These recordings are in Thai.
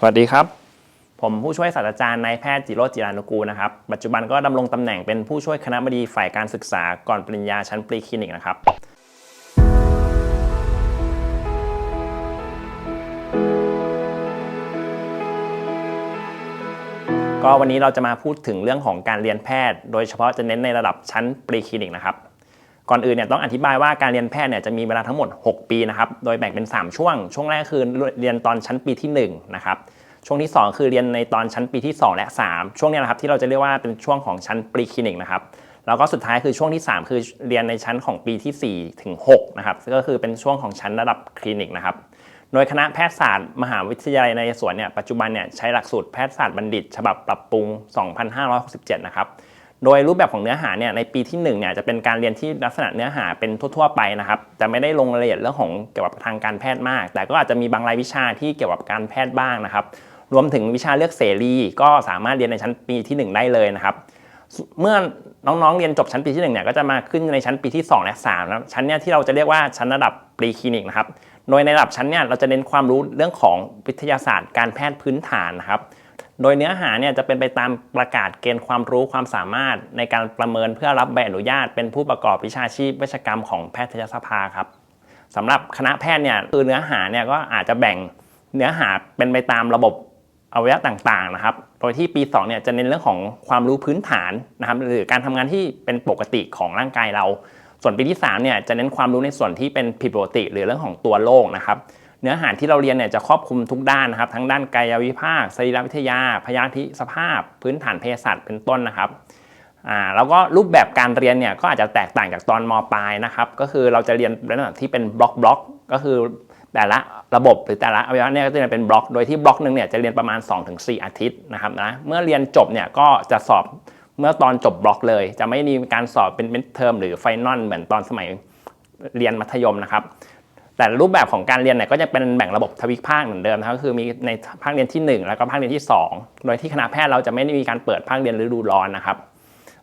สวัสดีครับ ผมผู้ช่วยศาสตราจารย์นายแพทย์จิโรจน์จิรานุกูลนะครับ ปัจจุบันก็ดำรงตำแหน่งเป็นผู้ช่วยคณะบดีฝ่ายการศึกษาก่อนปริญญาชั้นปรีคลินิกนะครับก็วันนี้เราจะมาพูดถึงเรื่องของการเรียนแพทย์ โดยเฉพาะจะเน้นในระดับชั้นปรีคลินิกนะครับ ก่อนอื่นเนี่ยต้องอธิบายว่าการเรียนแพทย์เนี่ยจะมีเวลาทั้งหมด 6 ปีนะครับ โดยแบ่งเป็น 3 ช่วง ช่วงแรกคือเรียนตอนชั้นปีที่1นะครับช่วงที่ 2 คือเรียนในตอนชั้นปีที่ 2 และ 3 ช่วงนี้นะครับที่เราจะเรียกว่าเป็นช่วงของชั้นปรีคลินิกนะครับแล้วก็สุดท้ายคือช่วงที่ 3 คือเรียนในชั้นของปีที่4ถึง6นะครับก็คือเป็นช่วงของชั้นระดับคลินิกนะครับโดยคณะแพทยศาสตร์มหาวิทยาลัยนเรศวรเนี่ยปัจจุบันเนี่ยใช้หลักสูตรแพทยศาสตร์บัณฑิต ฉบับปรับปรุง 2567 นะครับ โดยรูปแบบของเนื้อหาเนี่ยในปีที่1เนี่ยจะเป็นการเรียนที่ลักษณะเนื้อหาเป็นทั่ว ๆ ไปนะครับจะไม่ได้ลงรายละเอียดเรื่องของเกี่ยวกับทางการแพทย์มาก แต่ก็อาจจะมีบางรายวิชาที่เกี่ยวกับการแพทย์บ้างนะครับ รวมถึงวิชาเลือกเสรี ก็สามารถเรียนในชั้นปีที่ 1 ได้เลยนะครับเมื่อน้องๆเรียนจบชั้นปีที่1เนี่ยก็จะมาขึ้นในชั้นปีที่ 2 และ3นะชั้นเนี่ยที่เราจะเรียกว่าชั้นระดับปรีคลินิกนะครับโดยในระดับชั้นเนี่ยเราจะเน้นความรู้เรื่องของวิทยาศาสตร์การแพทย์พื้นฐานนะครับ โดยเนื้อหาเนี่ยจะเป็นไปตามประกาศเกณฑ์ความรู้ความสามารถ ในการประเมินเพื่อรับใบอนุญาต เป็นผู้ประกอบวิชาชีพเวชกรรมของแพทยสภาครับสำหรับคณะแพทย์เนี่ยคือเนื้อหาเนี่ยก็อาจจะแบ่งเนื้อหาเป็นไปตามระบบอวัยวะต่างๆนะครับ โดยที่ปี2เนี่ยจะเน้นเรื่องของความรู้พื้นฐานนะครับหรือการทำงานที่เป็นปกติของร่างกายเรา ส่วนปีที่3เนี่ยจะเน้นความรู้ในส่วนที่เป็นผิดปกติ หรือเรื่องของตัวโรคนะครับ เนื้อหาที่เราเรียนเนี่ยจะครอบคลุมทุกด้านนะครับ ทั้งด้านกายวิภาคสรีรวิทยา พยาธิสภาพ พื้นฐานเภสัชเป็นต้นนะครับอ่าแล้วก็รูปแบบการเรียนเนี่ยก็อาจจะแตกต่างจากตอนมปลายนะครับก็คือเราจะเรียนในแบบที่เป็นบล็อกบล็อกก็คือแต่ละระบบหรือแต่ละอวัยวะเนี่ยก็จะเรียนเป็นบล็อก โดยที่บล็อกหนึ่งเนี่ยจะเรียนประมาณ 2-4 อาทิตย์นะครับนะเมื่อเรียนจบเนี่ยก็จะสอบเมื่อตอนจบบล็อกเลย จะไม่มีการสอบเป็นมิดเทอมหรือไฟนอลเหมือนตอนสมัยเรียนมัธยมนะครับ แต่รูปแบบของการเรียนเนี่ยก็จะเป็นแบ่งระบบทวิภาคเหมือนเดิมนะครับก็คือมีในภาคเรียนที่ 1 แล้วก็ภาคเรียนที่ 2 โดยที่คณะแพทย์เราจะไม่ได้มีการเปิดภาคเรียนฤดูร้อนนะครับ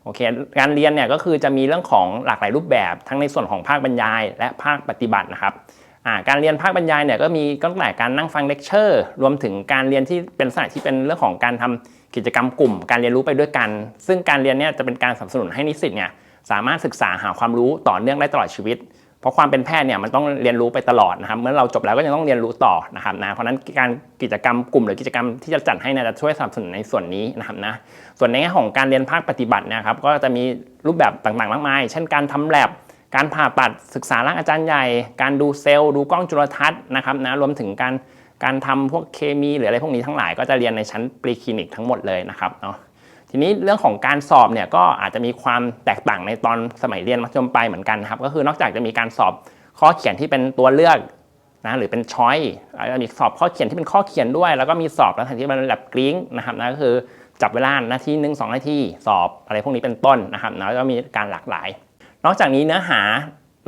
โอเคการเรียนเนี่ยก็คือจะมีเรื่องของหลากหลายรูปแบบทั้งในส่วนของภาคบรรยาย และภาคปฏิบัตินะครับการเรียนภาคบรรยายเนี่ยก็มีตั้งแต่การนั่งฟังเลคเชอร์รวมถึงการเรียนที่เป็นลักษณะที่เป็นเรื่องของการทำกิจกรรมกลุ่ม การเรียนรู้ไปด้วยกัน ซึ่งการเรียนเนี่ยจะเป็นการสนับสนุนให้นิสิตเนี่ยสามารถศึกษาหาความรู้ต่อเนื่องได้ตลอดชีวิต เพราะความเป็นแพทย์เนี่ยมันต้องเรียนรู้ไปตลอดนะครับ เมื่อเราจบแล้วก็ยังต้องเรียนรู้ต่อนะครับนะเพราะนั้นการกิจกรรมกลุ่มหรือกิจกรรมที่จะจัดให้เนยจะช่วยสนับสนุนในส่วนนี้นะครับนะส่วนในแง่ของการเรียนภาคปฏิบัตินะครับ ก็จะมีรูปแบบต่างๆ มากมาย เช่นการทำแลบการผ่าตัดศึกษาร่างอาจารย์ใหญ่ การดูเซลล์ดูกล้องจุลทรรศน์นะครับนะรวมถึงการการทำพวกเคมีหรืออะไรพวกนี้ทั้งหลายก็จะเรียนในชั้นปรีคลินิกทั้งหมดเลยนะครับเนาะ ทีนี้เรื่องของการสอบเนี่ยก็อาจจะมีความแตกต่างในตอนสมัยเรียนมัธยมปลายเหมือนกันครับก็คือนอกจากจะมีการสอบข้อเขียนที่เป็นตัวเลือกนะหรือเป็นช้อยจะมีสอบข้อเขียนที่เป็นข้อเขียนด้วย แล้วก็มีสอบลักษณะที่เป็นแบบกริ้งนะครับนะก็คือจับเวลานาทีหนึ่งสองนาทีสอบอะไรพวกนี้เป็นต้นนะครับนะแล้วก็มีการหลากหลาย นอกจากนี้เนื้อหา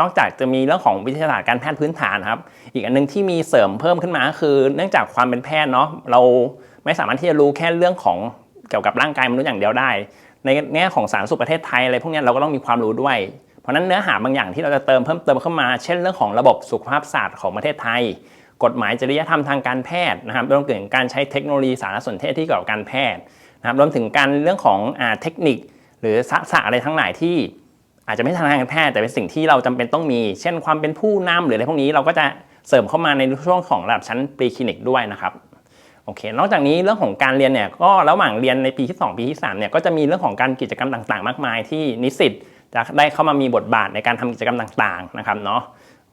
นอกจากจะมีเรื่องของวิทยาศาสตร์การแพทย์พื้นฐานครับ อีกอันนึงที่มีเสริมเพิ่มขึ้นมาก็คือ เนื่องจากความเป็นแพทย์เนาะเราไม่สามารถที่จะรู้แค่เรื่องของ เกี่ยวกับร่างกายมนุษย์อย่างเดียวได้ ในแง่ของสารสุขประเทศไทยอะไรพวกนี้เราก็ต้องมีความรู้ด้วย เพราะนั้นเนื้อหาบางอย่างที่เราจะเติมเพิ่มเติมเข้ามา เช่นเรื่องของระบบสุขภาพศาสตร์ของประเทศไทย กฎหมายจริยธรรมทางการแพทย์นะครับรวมถึงการใช้เทคโนโลยีสารสนเทศที่เกี่ยวกับการแพทย์นะครับรวมถึงการเรื่องของอเทคนิค หรือทักษะอะไรทั้งหลายที่อาจจะไม่ทางการแพทย์แต่เป็นสิ่งที่เราจำเป็นต้องมี เช่นความเป็นผู้นำหรืออะไรพวกนี้เราก็จะเสริมเข้ามาในช่วงของระดับชั้นปรีคลินิกด้วยนะครับ โอเค นอกจากนี้เรื่องของการเรียนเนี่ยก็ระหว่างเรียนในปีที่ 2 ปีที่3เนี่ยก็จะมีเรื่องของการกิจกรรมต่างๆ มากมายที่นิสิตจะได้เข้ามามีบทบาทในการทำกิจกรรมต่างๆนะครับเนาะ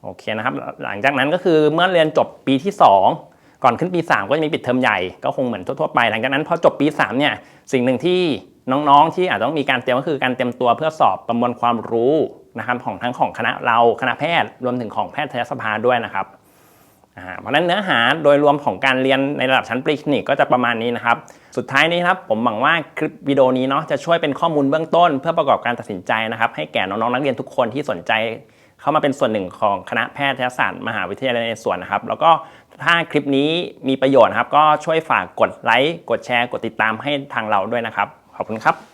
โอเคนะครับ หลังจากนั้นก็คือเมื่อเรียนจบปีที่ 2 ก่อนขึ้นปี 3 ก็จะมีปิดเทอมใหญ่ก็คงเหมือนทั่วๆไป หลังจากนั้นพอจบปี3เนี่ยสิ่งหนึ่งที่น้องๆ ที่อาจจะต้องมีการเตรียมก็คือการเตรียมตัวเพื่อสอบประมวลความรู้นะครับของทั้งของคณะเราคณะแพทย์รวมถึงของแพทยสภาด้วยนะครับ เพราะนั้นเนื้อหาโดยรวมของการเรียนในระดับชั้นปรีคลินิกก็จะประมาณนี้นะครับ สุดท้ายนี้ครับผมหวังว่าคลิปวิดีโอนี้เนาะจะช่วยเป็นข้อมูลเบื้องต้น เพื่อประกอบการตัดสินใจนะครับ ให้แก่น้องๆนักเรียนทุกคนที่สนใจเข้ามาเป็นส่วนหนึ่งของคณะแพทยศาสตร์มหาวิทยาลัยนเรศวรนะครับ แล้วก็ถ้าคลิปนี้มีประโยชน์นครับ ก็ช่วยฝากกดไลค์กดแชร์ กดติดตามให้ทางเราด้วยนะครับ ขอบคุณครับ